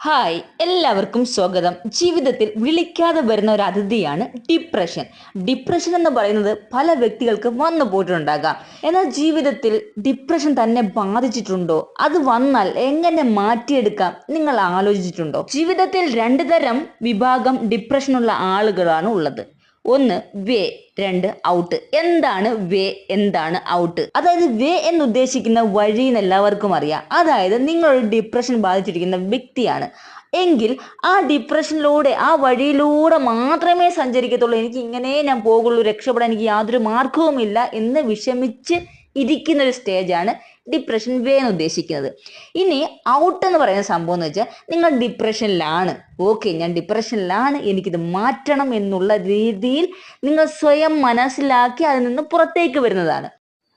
Hi എല്ലാവർക്കും സ്വാഗതം. ജീവിതത്തിൽ വിളിക്കാതെ വരുന്ന ഒരു അതിഥിയാണ് ഡിപ്രഷൻ ഡിപ്രഷൻ എന്ന് പറയുന്നത് പല വ്യക്തികൾക്ക് വന്നു പോയിട്ടുണ്ടാകാം. എന്നാൽ ജീവിതത്തിൽ ഡിപ്രഷൻ തന്നെ ബാധിച്ചിട്ടുണ്ടോ? അത് വന്നാൽ എങ്ങനെ മാറ്റിയെടുക്കാം? നിങ്ങൾ ആലോചിച്ചിട്ടുണ്ടോ? ജീവിതത്തിൽ രണ്ട് തരം വിഭാഗം ഡിപ്രഷനുള്ള ആളുകളാണ് ഉള്ളത്. ഒന്ന് വേ രണ്ട് ഔട്ട്. എന്താണ് വേ എന്താണ് ഔട്ട്? അതായത് വേ എന്ന് ഉദ്ദേശിക്കുന്ന വഴി എന്ന് എല്ലാവർക്കും അറിയാം. അതായത് നിങ്ങളൊരു ഡിപ്രഷൻ ബാധിച്ചിരിക്കുന്ന വ്യക്തിയാണ്. എങ്കിൽ ആ ഡിപ്രഷനിലൂടെ ആ വഴിയിലൂടെ മാത്രമേ സഞ്ചരിക്കത്തുള്ളൂ. എനിക്ക് ഇങ്ങനെ ഞാൻ പോകുള്ളൂ. രക്ഷപ്പെടാൻ എനിക്ക് യാതൊരു മാർഗവുമില്ല എന്ന് വിഷമിച്ച് ഇരിക്കുന്ന ഒരു സ്റ്റേജാണ് ഡിപ്രഷൻ വേ എന്ന് ഉദ്ദേശിക്കുന്നത്. ഇനി ഔട്ട് എന്ന് പറയുന്ന സംഭവം എന്ന് വെച്ചാൽ നിങ്ങൾ ഡിപ്രഷനിലാണ് ഓക്കെ ഞാൻ ഡിപ്രഷനിലാണ് എനിക്കിത് മാറ്റണം എന്നുള്ള രീതിയിൽ നിങ്ങൾ സ്വയം മനസ്സിലാക്കി അതിൽ നിന്ന് പുറത്തേക്ക് വരുന്നതാണ്.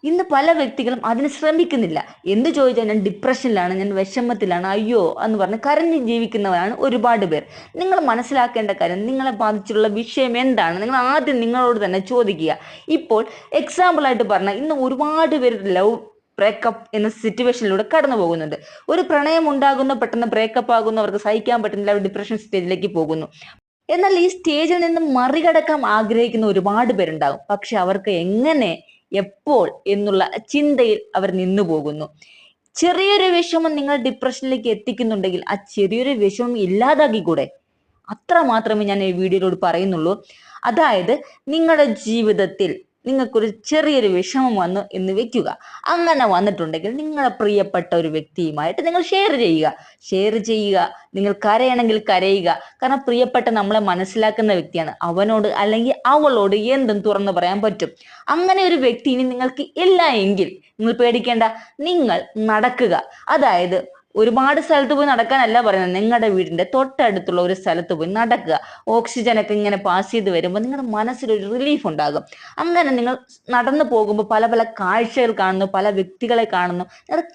ഇന്ന് പല വ്യക്തികളും അതിന് ശ്രമിക്കുന്നില്ല. എന്ത് ചോദിച്ചാൽ ഞാൻ ഡിപ്രഷനിലാണ് ഞാൻ വിഷമത്തിലാണ് അയ്യോ എന്ന് പറഞ്ഞ് കരഞ്ഞ് ജീവിക്കുന്നവരാണ് ഒരുപാട് പേർ. നിങ്ങൾ മനസ്സിലാക്കേണ്ട കാര്യം നിങ്ങളെ ബാധിച്ചിട്ടുള്ള വിഷയം എന്താണ്? നിങ്ങൾ ആദ്യം നിങ്ങളോട് തന്നെ ചോദിക്കുക. ഇപ്പോൾ എക്സാമ്പിളായിട്ട് പറഞ്ഞാൽ ഇന്ന് ഒരുപാട് പേര് ലവ് ബ്രേക്കപ്പ് എന്ന സിറ്റുവേഷനിലൂടെ കടന്നു പോകുന്നുണ്ട്. ഒരു പ്രണയം ഉണ്ടാകുന്ന പെട്ടെന്ന് ബ്രേക്കപ്പ് ആകുന്നു അവർക്ക് സഹിക്കാൻ പറ്റുന്നില്ല അവർ ഡിപ്രഷൻ സ്റ്റേജിലേക്ക് പോകുന്നു. എന്നാൽ ഈ സ്റ്റേജിൽ നിന്ന് മറികടക്കാൻ ആഗ്രഹിക്കുന്ന ഒരുപാട് പേരുണ്ടാകും. പക്ഷെ അവർക്ക് എങ്ങനെ എപ്പോൾ എന്നുള്ള ചിന്തയിൽ അവർ നിന്നു പോകുന്നു. ചെറിയൊരു വിഷമം നിങ്ങൾ ഡിപ്രഷനിലേക്ക് എത്തിക്കുന്നുണ്ടെങ്കിൽ ആ ചെറിയൊരു വിഷമം ഇല്ലാതാക്കി കൂടെ അത്ര മാത്രമേ ഞാൻ ഈ വീഡിയോയിലൂടെ പറയുന്നുള്ളൂ. അതായത് നിങ്ങളുടെ ജീവിതത്തിൽ നിങ്ങൾക്കൊരു ചെറിയൊരു വിഷമം വന്നു എന്ന് വെക്കുക. അങ്ങനെ വന്നിട്ടുണ്ടെങ്കിൽ നിങ്ങളെ പ്രിയപ്പെട്ട ഒരു വ്യക്തിയുമായിട്ട് നിങ്ങൾ ഷെയർ ചെയ്യുക. ഷെയർ ചെയ്യുക. നിങ്ങൾ കരയണമെങ്കിൽ കരയുക. കാരണം പ്രിയപ്പെട്ട നമ്മളെ മനസ്സിലാക്കുന്ന വ്യക്തിയാണ്. അവനോട് അല്ലെങ്കിൽ അവളോട് എന്തും തുറന്നു പറയാൻ പറ്റും. അങ്ങനെ ഒരു വ്യക്തി ഇനി നിങ്ങൾക്ക് ഇല്ല എങ്കിൽ നിങ്ങൾ പേടിക്കേണ്ട. നിങ്ങൾ നടക്കുക. അതായത് ഒരുപാട് സ്ഥലത്ത് പോയി നടക്കാനല്ല പറയുന്നത്. നിങ്ങളുടെ വീടിന്റെ തൊട്ടടുത്തുള്ള ഒരു സ്ഥലത്ത് പോയി നടക്കുക. ഓക്സിജൻ ഒക്കെ ഇങ്ങനെ പാസ് ചെയ്ത് വരുമ്പോൾ നിങ്ങളുടെ മനസ്സിലൊരു റിലീഫ് ഉണ്ടാകും. അങ്ങനെ നിങ്ങൾ നടന്നു പോകുമ്പോൾ പല പല കാഴ്ചകൾ കാണുന്നു പല വ്യക്തികളെ കാണുന്നു.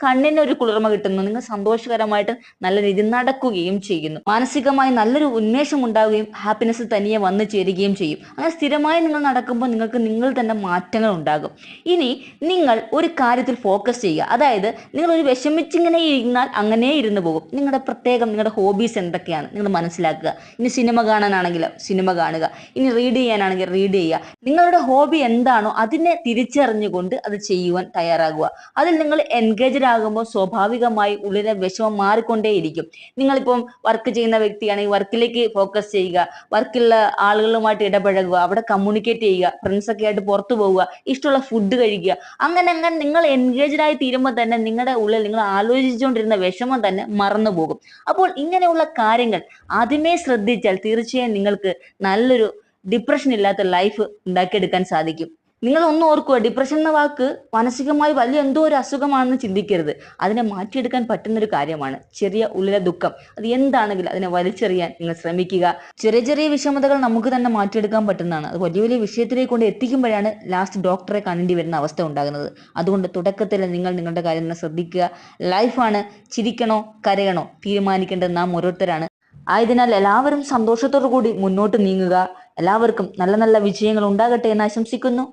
കണ്ണിന് ഒരു കുളിർമ കിട്ടുന്നു. നിങ്ങൾ സന്തോഷകരമായിട്ട് നല്ല രീതിയിൽ നടക്കുകയും ചെയ്യുന്നു. മാനസികമായി നല്ലൊരു ഉന്മേഷം ഉണ്ടാവുകയും ഹാപ്പിനെസ് തനിയെ വന്നു ചേരുകയും ചെയ്യും. അങ്ങനെ സ്ഥിരമായി നിങ്ങൾ നടക്കുമ്പോൾ നിങ്ങൾക്ക് നിങ്ങൾ തന്നെ മാറ്റങ്ങൾ ഉണ്ടാകും. ഇനി നിങ്ങൾ ഒരു കാര്യത്തിൽ ഫോക്കസ് ചെയ്യുക. അതായത് നിങ്ങൾ ഒരു വിഷമിച്ചിങ്ങനെ ഇരുന്നാൽ അങ്ങനെ ഇരുന്ന് പോകും. നിങ്ങളുടെ പ്രത്യേകം നിങ്ങളുടെ ഹോബീസ് എന്തൊക്കെയാണ്? നിങ്ങൾ മനസ്സിലാക്കുക. ഇനി സിനിമ കാണാനാണെങ്കിൽ സിനിമ കാണുക. ഇനി റീഡ് ചെയ്യാനാണെങ്കിൽ റീഡ് ചെയ്യുക. നിങ്ങളുടെ ഹോബി എന്താണോ അതിനെ തിരിച്ചറിഞ്ഞുകൊണ്ട് അത് ചെയ്യുവാൻ തയ്യാറാകുക. അതിൽ നിങ്ങൾ എൻഗേജഡ് ആകുമ്പോൾ സ്വാഭാവികമായി ഉള്ളിലെ വിഷമം മാറിക്കൊണ്ടേയിരിക്കും. നിങ്ങളിപ്പം വർക്ക് ചെയ്യുന്ന വ്യക്തിയാണെങ്കിൽ വർക്കിലേക്ക് ഫോക്കസ് ചെയ്യുക. വർക്കുള്ള ആളുകളുമായിട്ട് ഇടപഴകുക. അവിടെ കമ്മ്യൂണിക്കേറ്റ് ചെയ്യുക. ഫ്രണ്ട്സൊക്കെ ആയിട്ട് പുറത്തു പോവുക. ഇഷ്ടമുള്ള ഫുഡ് കഴിക്കുക. അങ്ങനെ അങ്ങനെ നിങ്ങൾ എൻഗേജ്ഡ് ആയി തീരുമ്പോൾ തന്നെ നിങ്ങളുടെ ഉള്ളിൽ നിങ്ങൾ ആലോചിച്ചുകൊണ്ടിരുന്ന വിഷമം തന്നെ മറന്നു പോകും. അപ്പോൾ ഇങ്ങനെയുള്ള കാര്യങ്ങൾ ആദ്യമേ ശ്രദ്ധിച്ചാൽ തീർച്ചയായും നിങ്ങൾക്ക് നല്ലൊരു ഡിപ്രഷൻ ഇല്ലാത്ത ലൈഫ് ഉണ്ടാക്കിയെടുക്കാൻ സാധിക്കും. നിങ്ങൾ ഒന്ന് ഓർക്കുക ഡിപ്രഷൻ എന്ന വാക്ക് മാനസികമായി വലിയ എന്തോ ഒരു അസുഖമാണെന്ന് ചിന്തിക്കരുത്. അതിനെ മാറ്റിയെടുക്കാൻ പറ്റുന്ന ഒരു കാര്യമാണ്. ചെറിയ ഉള്ളിലെ ദുഃഖം. അത് എന്താണെങ്കിലും അതിനെ വലിച്ചെറിയാൻ നിങ്ങൾ ശ്രമിക്കുക. ചെറിയ ചെറിയ വിഷമതകൾ നമുക്ക് തന്നെ മാറ്റിയെടുക്കാൻ പറ്റുന്നതാണ്. അത് വലിയ വലിയ വിഷയത്തിലേക്ക് കൊണ്ട് എത്തിക്കുമ്പോഴാണ് ലാസ്റ്റ് ഡോക്ടറെ കാണേണ്ടി വരുന്ന അവസ്ഥ ഉണ്ടാകുന്നത്. അതുകൊണ്ട് തുടക്കത്തിൽ നിങ്ങൾ നിങ്ങളുടെ കാര്യം തന്നെ ശ്രദ്ധിക്കുക. ലൈഫാണ് ചിരിക്കണോ? കരയണോ? തീരുമാനിക്കേണ്ടത് നാം ഓരോരുത്തരാണ്. ആയതിനാൽ എല്ലാവരും സന്തോഷത്തോടു കൂടി മുന്നോട്ട് നീങ്ങുക. എല്ലാവർക്കും നല്ല നല്ല വിജയങ്ങൾ ഉണ്ടാകട്ടെ എന്ന് ആശംസിക്കുന്നു.